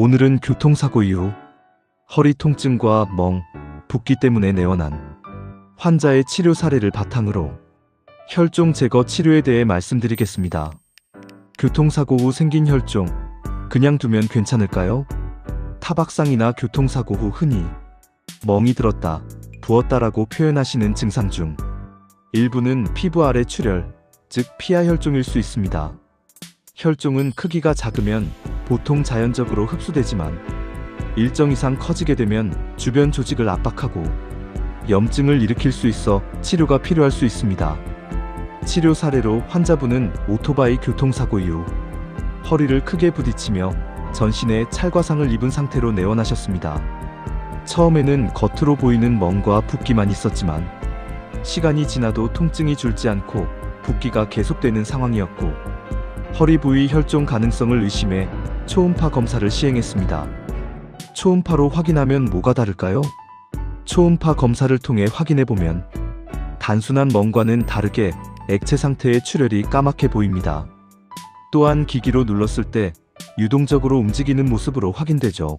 오늘은 교통사고 이후 허리 통증과 멍, 붓기 때문에 내원한 환자의 치료 사례를 바탕으로 혈종 제거 치료에 대해 말씀드리겠습니다. 교통사고 후 생긴 혈종, 그냥 두면 괜찮을까요? 타박상이나 교통사고 후 흔히 멍이 들었다, 부었다라고 표현하시는 증상 중 일부는 피부 아래 출혈, 즉 피하 혈종일 수 있습니다. 혈종은 크기가 작으면 보통 자연적으로 흡수되지만 일정 이상 커지게 되면 주변 조직을 압박하고 염증을 일으킬 수 있어 치료가 필요할 수 있습니다. 치료 사례로 환자분은 오토바이 교통사고 이후 허리를 크게 부딪히며 전신에 찰과상을 입은 상태로 내원하셨습니다. 처음에는 겉으로 보이는 멍과 붓기만 있었지만 시간이 지나도 통증이 줄지 않고 붓기가 계속되는 상황이었고 허리 부위 혈종 가능성을 의심해 초음파 검사를 시행했습니다. 초음파로 확인하면 뭐가 다를까요? 초음파 검사를 통해 확인해 보면 단순한 멍과는 다르게 액체 상태의 출혈이 까맣게 보입니다. 또한 기기로 눌렀을 때 유동적으로 움직이는 모습으로 확인되죠.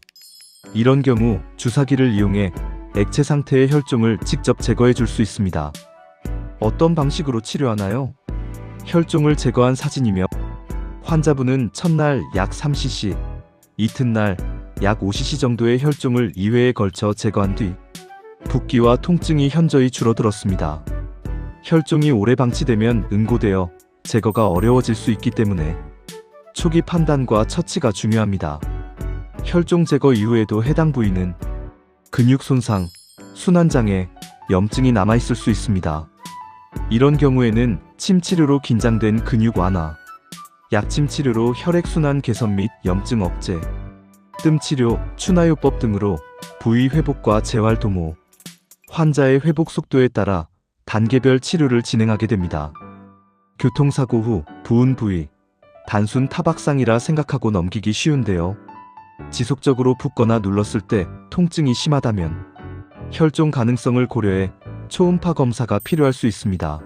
이런 경우 주사기를 이용해 액체 상태의 혈종을 직접 제거해 줄 수 있습니다. 어떤 방식으로 치료하나요? 혈종을 제거한 사진이며 환자분은 첫날 약 3cc, 이튿날 약 5cc 정도의 혈종을 2회에 걸쳐 제거한 뒤 붓기와 통증이 현저히 줄어들었습니다. 혈종이 오래 방치되면 응고되어 제거가 어려워질 수 있기 때문에 초기 판단과 처치가 중요합니다. 혈종 제거 이후에도 해당 부위는 근육 손상, 순환장애, 염증이 남아있을 수 있습니다. 이런 경우에는 침 치료로 긴장된 근육 완화, 약침 치료로 혈액순환 개선 및 염증 억제, 뜸 치료, 추나요법 등으로 부위 회복과 재활 도모, 환자의 회복 속도에 따라 단계별 치료를 진행하게 됩니다. 교통사고 후 부은 부위, 단순 타박상이라 생각하고 넘기기 쉬운데요. 지속적으로 붓거나 눌렀을 때 통증이 심하다면 혈종 가능성을 고려해 초음파 검사가 필요할 수 있습니다.